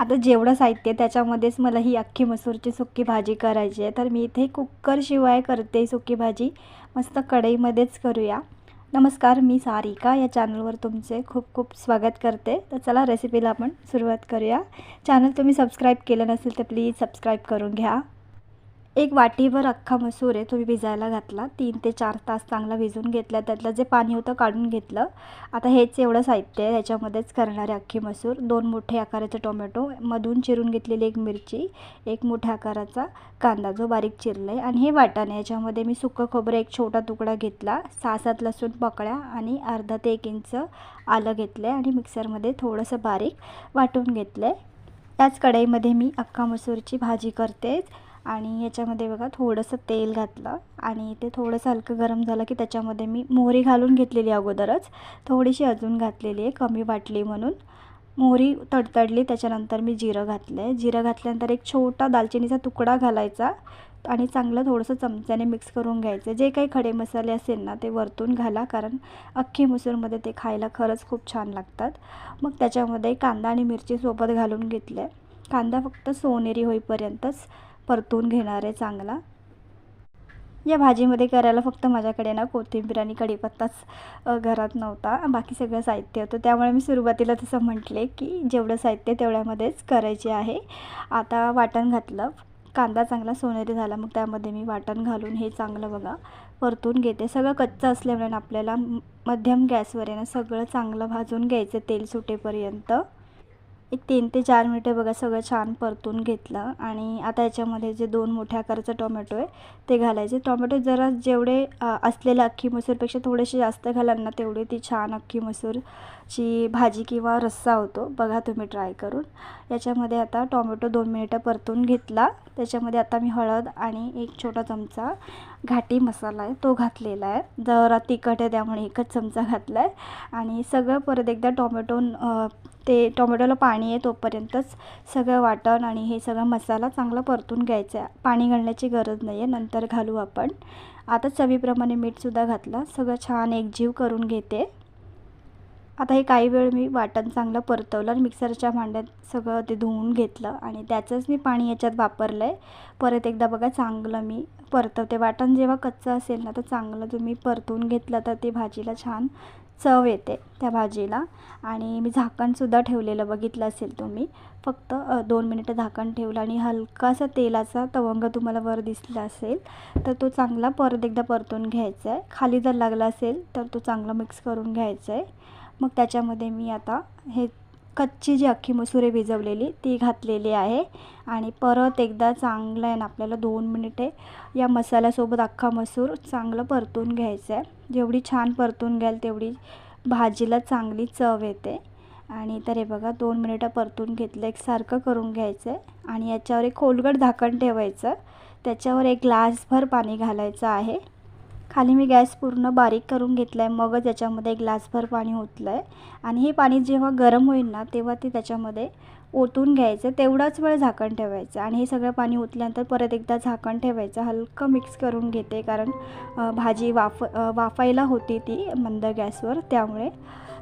आता जेवढं साहित्य आहे त्याच्यामध्येच मला ही अख्खी मसूरची सुक्की भाजी करायची आहे. तर मी इथे कुकरशिवाय करते सुक्की भाजी. मस्त कढईमध्येच करूया. नमस्कार मी सारिका. या चॅनलवर तुमचे खूप खूप स्वागत करते. तर चला रेसिपीला आपण सुरुवात करूया. चॅनल तुम्ही सबस्क्राईब केलं नसेल तर प्लीज सबस्क्राईब करून घ्या. एक वाटीभर अख्खा मसूर आहे तुम्ही भिजायला घातला. तीन ते चार तास चांगला भिजून घेतला. त्यातलं जे पाणी होतं काढून घेतलं. आता हेच एवढं साहित्य आहे ह्याच्यामध्येच करणारे अख्खी मसूर. दोन मोठे आकाराचे टोमॅटो मधून चिरून घेतलेली एक मिरची एक मोठ्या आकाराचा कांदा जो बारीक चिरला आहे आणि हे वाटाणे याच्यामध्ये मी सुकं खोबरं एक छोटा तुकडा घेतला. सहा सात लसूण पकड्या आणि अर्धा ते एक इंच आलं घेतलं आहे आणि मिक्सरमध्ये थोडंसं बारीक वाटून घेतलं आहे त्याच कढईमध्ये मी अख्खा मसूरची भाजी करतेच. आणि याच्यामध्ये बघा थोडंसं तेल घातलं आणि ते थोडंसं हलकं गरम झालं की त्याच्यामध्ये मी मोहरी घालून घेतलेली अगोदरच. थोडीशी अजून घातलेली आहे कमी वाटली म्हणून. मोहरी तडतडली त्याच्यानंतर मी जिरं घातलं आहे जिरं घातल्यानंतर एक छोटा दालचिनीचा तुकडा घालायचा आणि चांगलं थोडंसं चमच्याने मिक्स करून घ्यायचं. जे काही खडे मसाले असेल ना ते वरतून घाला कारण अख्खी मसूरमध्ये ते खायला खरंच खूप छान लागतात. मग त्याच्यामध्ये कांदा आणि मिरची सोबत घालून घेतलं आहे कांदा फक्त सोनेरी होईपर्यंतच परतून घेणार आहे चांगला. या भाजीमध्ये करायला फक्त माझ्याकडे ना कोथिंबीर आणि कढीपत्ताच घरात नव्हता. बाकी सगळं साहित्य होतं. त्यामुळे मी सुरुवातीला तसं म्हटले की जेवढं साहित्य तेवढ्यामध्येच करायचे आहे. आता वाटण घातलं. कांदा चांगला सोनेरी झाला. मग त्यामध्ये मी वाटण घालून हे चांगलं बघा परतून घेते. सगळं कच्चं असल्यामुळे आपल्याला मध्यम गॅसवर आहे ना सगळं चांगलं भाजून घ्यायचं तेल सुटेपर्यंत. एक तीन ते चार मिनटं बघा सगळं छान परतून घेतलं. आणि आता याच्यामध्ये जे दोन मोठ्या आकाराचं टोमॅटो आहे ते घालायचे. टोमॅटो जरा जेवढे असलेल्या अख्खी मसूरपेक्षा थोडेसे जास्त घालाल ना तेवढे ती छान अख्खी मसूरची भाजी किंवा रस्सा होतो. बघा तुम्ही ट्राय करून. याच्यामध्ये आता टोमॅटो दोन मिनिटं परतून घेतला. त्याच्यामध्ये आता मी हळद आणि एक छोटा चमचा घाटी मसाला आहे तो घातलेला आहे. जरा तिखट आहे त्यामुळे एकच चमचा घातला आहे आणि सगळं परत एकदा टोमॅटो ते टोमॅटोला पाणी आहे तोपर्यंतच सगळं वाटण आणि हे सगळं मसाला चांगला परतून घ्यायचा आहे. पाणी घालण्याची गरज नाही आहे नंतर घालू आपण. आता चवीप्रमाणे मीठसुद्धा घातलं. सगळं छान एकजीव करून घेते. आता हे काही वेळ मी वाटण चांगलं परतवलं आणि मिक्सरच्या भांड्यात सगळं ते धुवून घेतलं आणि त्याचंच मी पाणी याच्यात वापरलं आहे. परत एकदा बघा चांगलं मी परतवते. वाटण जेव्हा कच्चं असेल ना तर चांगलं तुम्ही परतून घेतलं तर ते भाजीला छान चव येते त्या भाजीला. आणि मी झाकणसुद्धा ठेवलेलं बघितलं असेल तुम्ही. फक्त दोन मिनिटं झाकण ठेवलं आणि हलकासा तेलाचा तवंग तुम्हाला वर दिसला असेल तर तो चांगला परत एकदा परतून घ्यायचा आहे. खाली जर लागला असेल तर तो चांगला मिक्स करून घ्यायचा आहे. मग त्याच्यामध्ये मी आता हे कच्ची जी अख्खी मसुरे भिजवलेली ती घातलेली आहे. आणि परत एकदा चांगलं आहे ना आपल्याला दोन मिनिटे या मसाल्यासोबत अख्खा मसूर चांगलं परतून घ्यायचं आहे. जेवढी छान परतून घ्याल तेवढी भाजीला चांगली चव येते. आणि तर हे बघा दोन मिनिटं परतून घेतलं एकसारखं करून घ्यायचं आहे. आणि याच्यावर एक खोलगट झाकण ठेवायचं. त्याच्यावर एक ग्लासभर पाणी घालायचं आहे. खाली मी गॅस पूर्ण बारीक करून घेतला आहे मगच याच्यामध्ये एक ग्लासभर पाणी ओतलं आहे आणि हे पाणी जेव्हा गरम होईल ना तेव्हा ते त्याच्यामध्ये ओतून घ्यायचं. तेवढाच वेळ झाकण ठेवायचं. आणि हे सगळं पाणी ओतल्यानंतर परत एकदा झाकण ठेवायचं. हलकं मिक्स करून घेते. कारण भाजी वाफ वाफायला होती ती मंद गॅसवर. त्यामुळे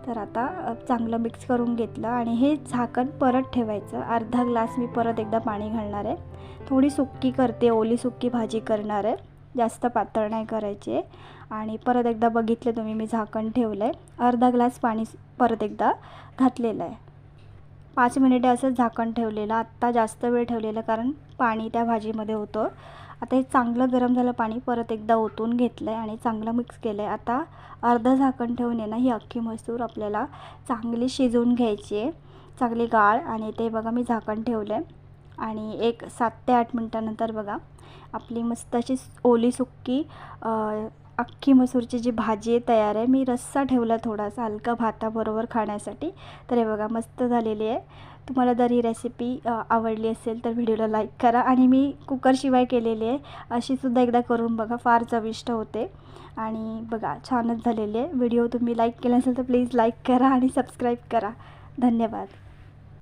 तर आता चांगलं मिक्स करून घेतलं. आणि हे झाकण परत ठेवायचं. अर्धा ग्लास मी परत एकदा पाणी घालणार आहे. थोडी सुक्की करते. ओली सुक्की भाजी करणार आहे. जास्त पातळ नाही करायचे. आणि परत एकदा बघितले तुम्ही मी झाकण ठेवलं आहे अर्धा ग्लास पाणी परत एकदा घातलेलं आहे. पाच मिनिटे असं झाकण ठेवलेलं. आत्ता जास्त वेळ ठेवलेलं कारण पाणी त्या भाजीमध्ये होतं. आता हे चांगलं गरम झालं पाणी परत एकदा ओतून घेतलं आहे आणि चांगलं मिक्स केलं आहे आता अर्धं झाकण ठेवून आहे ना ही अख्खी मसूर आपल्याला चांगली शिजवून घ्यायची आहे. चांगली गाळ आणि ते बघा मी झाकण ठेवलं आहे आणि एक सात ते आठ मिनटानंतर बघा आपली मस्त अशी ओली सुक्की अख्खी मसूरची जी भाजी आहे तयार आहे. मी रस्सा ठेवला थोडासा हलका भाताबरोबर खाण्यासाठी. तर हे बघा मस्त झालेली आहे. तुम्हाला जर ही रेसिपी आवडली असेल तर व्हिडिओला लाईक करा. आणि मी कुकरशिवाय केलेली आहे. अशीसुद्धा एकदा करून बघा फार चविष्ट होते. आणि बघा छानच झालेली आहे. व्हिडिओ तुम्ही लाईक केला असेल तर प्लीज लाईक करा आणि सबस्क्राईब करा. धन्यवाद.